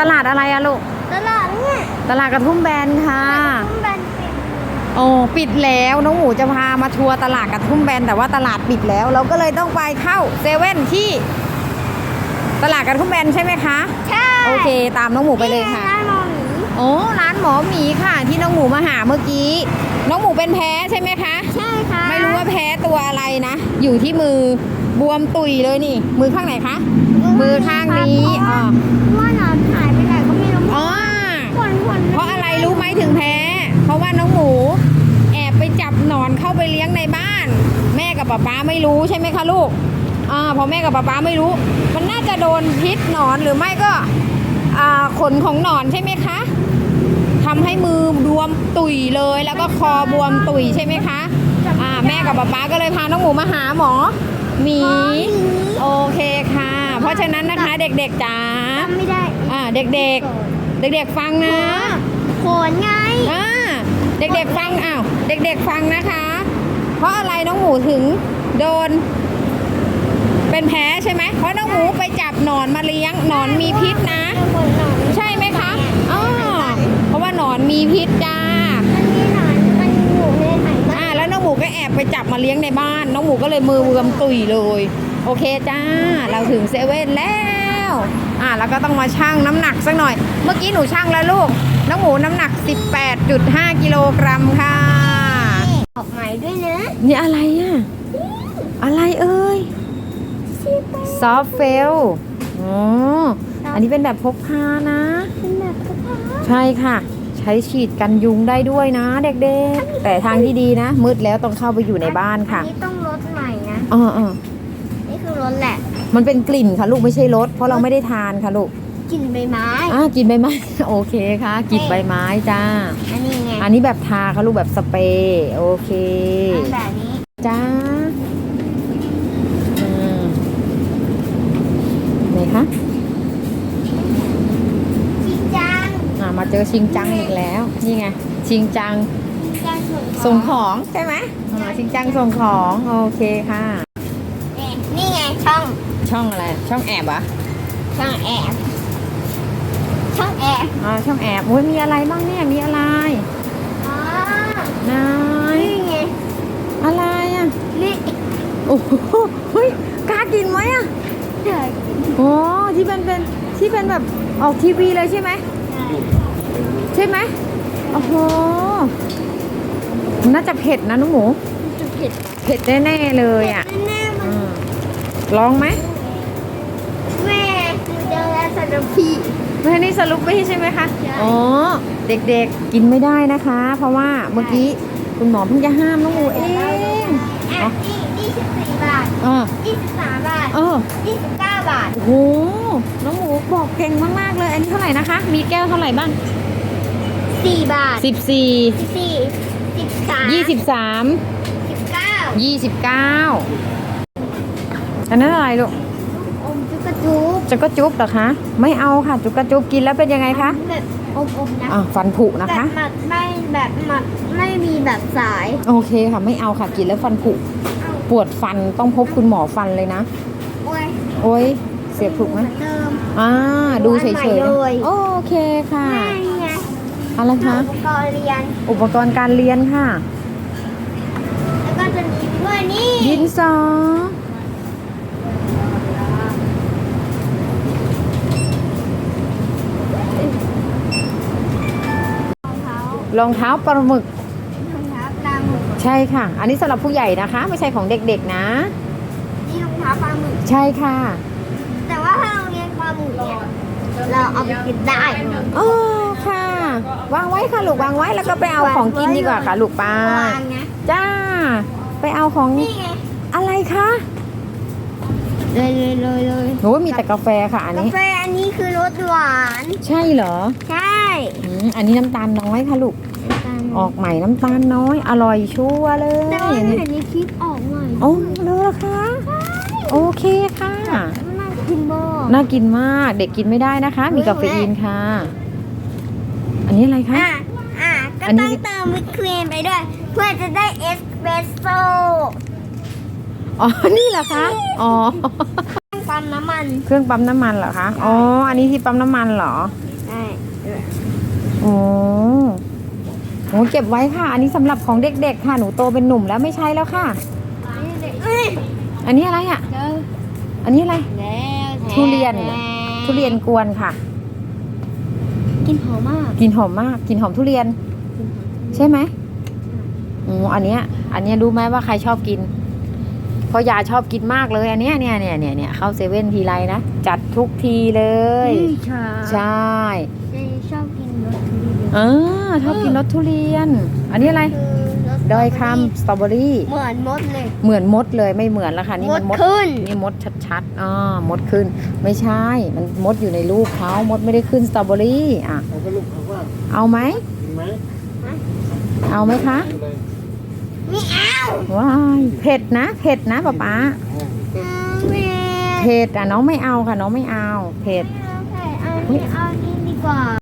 ตลาดอะไรอะลูก ตลาดเนี่ยตลาดกระทุ่มแบนค่ะต้องแบนปิดโอ้ปิดแล้วน้องหมูจะพามาทัวร์ตลาดกระทุ่มแบนแต่ว่าตลาดปิดแล้ว เราก็เลยต้องไปเข้าเซเว่นที่ ตลาดกระทุ่มแบนใช่ไหมคะใช่โอเค ตามน้องหมูไปเลยค่ะร้านหมอหมีโอ้ร้านหมอหมีค่ะ ที่น้องหมูมาหาเมื่อกี้ น้องหมูเป็นแพ้ใช่ไหมคะ ใช่ค่ะไม่รู้ว่าแพ้ตัวอะไรนะ อยู่ที่มือบวมตุยเลยนี่ มือข้างไหนคะ มือข้างนี้อ๋อเพราะ ว่าน้องหมู แอบไปจับหนอนเข้าไปเลี้ยงในบ้าน แม่กับป๊าป๊าไม่รู้ใช่ไหมคะลูกอ่าพอแม่กับป๊าป๊าไม่รู้ มันน่าจะโดนพิษหนอนหรือไม่ก็อ่าขนของหนอนใช่ไหมคะทำให้มือบวมตุยเลย แล้วก็คอบวมตุยใช่ไหมคะอ่าแม่กับป๊าป๊าก็เลยพาน้องหมูมาหาหมอหมีโอเคค่ะ เพราะฉะนั้นนะคะเด็กๆจ๋าจำไม่ได้อ่าเด็กๆ เด็กๆฟังนะโขนไงอ่า เด็กๆฟังอ้าวเด็กๆฟังนะคะ เพราะอะไรน้องหมูถึงโดน เป็นแพ้ใช่ไหมเพราะน้องหมูไปจับหนอนมาเลี้ยงหนอนมีพิษนะคนหนอนใช่ไหมคะอ๋อเพราะว่าหนอนมีพิษจ้ามันมีหนอนมันอยู่ในไหบ้าอ่านแล้วน้องหมูก็แอบไปจับมาเลี้ยงในบ้าน น้องหมูก็เลยมือเวือมตุยเลย โอเคจ้า เราถึงเซเว่นแล้ว อ่าแล้วก็ต้องมาชั่งน้ำหนักสักหน่อย เมื่อกี้หนูชั่งแล้วลูก น้องหมูน้ำหนัก 18.5 กิโลกรัมค่ะ ออกใหม่ด้วยนะนี่อะไรอะ อะไรเอ่ยซอฟเฟลอ๋ออันนี้เป็นแบบพกพานะ เป็นแบบกระเพาะใช่ค่ะ ใช้ฉีดกันยุงได้ด้วยนะ เด็กๆ แต่ทางที่ดีนะ มืดแล้วต้องเข้าไปอยู่ในบ้านค่ะอันนี้ต้องลดใหม่นะอ๋อออนี่คือลดแหละ มันเป็นกลิ่นค่ะลูกไม่ใช่รสเพราะเราไม่ได้ทานค่ะลูก กลิ่นใบไม้อ่ากินใบไม้ โอเคค่ะกลินใบไม้จ้า อันนี้ไงอันนี้แบบทาค่ะลูกแบบสเปรย์โอเคอันแบบนี้จ้าอืมไหนคะจริงจังอ่ามาเจอชิงจังอีกแล้ว นี่ไง ชิงจังจริงจังส่งของใช่ไหมอ่าชิงจังส่งของโอเคค่ะ นี่นี่ไงช่องช่องอะไร ช่องแอบเหรอะช่องแอบ ช่องแอบอ่าช่องแอบโอ้ยมีอะไรบ้างเนี่ย มีอะไรอ๋อไหนายนี่ไงอะไรอะ นี่โอ้โหเฮ้ยกล้ากินไหมอะเดี๋ยวโอ้ที่เป็นเป็นที่เป็นแบบออกทีวีเลยใช่ไหม ใช่ไหมโอ้โหน่าจะเผ็ดนะน้องหมูจะเผ็ดเผ็ดแน่ๆเลยอะแน่ๆมัอืนมลองไหมแม่คือเจอแล้วสำหรับพี่ แม่นี่สรุปไม่ใช่ไหมคะใช่อ๋อเด็กๆกินไม่ได้นะคะ เพราะว่าเมื่อกี้คุณหมอเพิ่งจะห้ามน้องหมูเองอะนี่ยี่สิบสี่บาทอ่ายี่สิบสามบาทเออยี่สิบเก้าบาทโอ้โหน้องหมูบอกเก่งมากๆเลย อันนี้เท่าไหร่นะคะ มีแก้วเท่าไหร่บ้างสี่บาทสิบสี่สิบสี่สิบสามยี่สิบสามสิบเก้ายี่สิบเก้าอันนั้นอะไรลูกอมจุ กกระจุกจุกกระจุบเหรอคะ ไม่เอาค่ะ จุกกระจุบกินแล้วเป็นยังไงคะแบบอมๆนะอ่าฟันผุนะคะแบบหมักไม่แบบหมักไม่มีแบบสายโอเคค่ะไม่เอาค่ะกินแล้วฟันผุปวดฟันต้องพบคุณหมอฟันเลยนะ โอ้ยโอ้ยเสียบถูกไหมเหมือนเดิม อ่าดูเฉอันใหม่ยเลย ๆโอเคค่ะแม่ไงอะไรคะอุปกรณ์เรียน อุปกรณ์การเรียนค่ะ แล้วก็จะมีด้วยนี่ดินสอ รองเท้ารองเท้าปลาหมึก รองเท้าปลาหมึกใช่ค่ะ อันนี้สำหรับผู้ใหญ่นะคะ ไม่ใช่ของเด็กๆนะ นี่รองเท้าปลาหมึก ใช่ค่ะ แต่ว่าถ้าเราเรียนปลาหมึกเนี่ยเราเอาไปกินได้โอ้ค่ะ วางไว้ค่ะลูกวางไว้แล้วก็ไปเอาของกินดีกว่าค่ะลูกป้าวางนะจ้า ไปเอาของนี่ไงอะไรคะ เลยเลยเลยเลยโอ้มีแต่กาแฟค่ะอันกานี้ แฟอันนี้คือรสหวาน ใช่เหรอใช่อืมอันนี้น้ำตาลน้อยค่ะลูก ออกใหม่น้ำตาลน้อย อร่อยชัวร์เลยแต่ว่าเนี่ยเห็นในคลิปออกหน่อยโอ้เลยเหรอคะโอเคค่ะน่ากินบ่น่ากินมากเด็กกินไม่ได้นะคะ มีกาเฟอีนค่ะ อันนี้อะไรคะ อะอะก็อันนี้ ต้องเติมวิปครีมไปด้วย เพื่อจะได้เอสเปรสโซ่ อ๋อ นี่เหรอคะ อ๋อปลาปั๊มน้ำมันเครื่องปั๊มน้ำมันเหรอคะ อ๋อ อันนี้ที่ปั๊มน้ำมันเหรอ ใช่โอ้โหเก็บไว้ค่ะ อันนี้สำหรับของเด็กๆ ค่ะ หนูโตเป็นหนุ่มแล้วไม่ใช้แล้วค่ะ เอ้ยอันนี้อะไรอะ เจออันนี้อะไร แล้วแท้ทุเรียน ทุเรียนกวนค่ะ กินหอมมากกลินหอมมากกลินหอมทุเรียน ใช่ไหมอืออันเนี้ย อันเนี้ยรู้ไหมว่าใครชอบกิน เพราะยาชอบกินมากเลยอันเนี้ยเนี่ยเนี่ยเนี่ยเนี่ยเข้าเซเว่นทีไรนะจัดทุกทีเลย ใช่ใช่ชอบกินรสทุเรียนเออชอบกินรสทุเรียน อันนี้อะไรคือรสดอยคำสตรอเบอรี่เหมือนมดเลย เหมือนมดเลยไม่เหมือนแล้วค่ะนี่มมัดนมดขึ้นนี่มดชัดๆอ๋อมดขึ้น ไม่ใช่ มันมดอยู่ในลูกเขามดไม่ได้ขึ้นสตรอเบอรี่อะเอาก็ลูกเขาว่าเอาไหมกินไหมเอาไหมคะกินเลย ไม่เอาว้ายเผ็ดนะเผ็ดนะป๊าป๊าไม่เผ็ดอะน้องไม่เอาค่ะน้องไม่เอาเผ็ด เอาเอานี่เอานี่ดีกว่า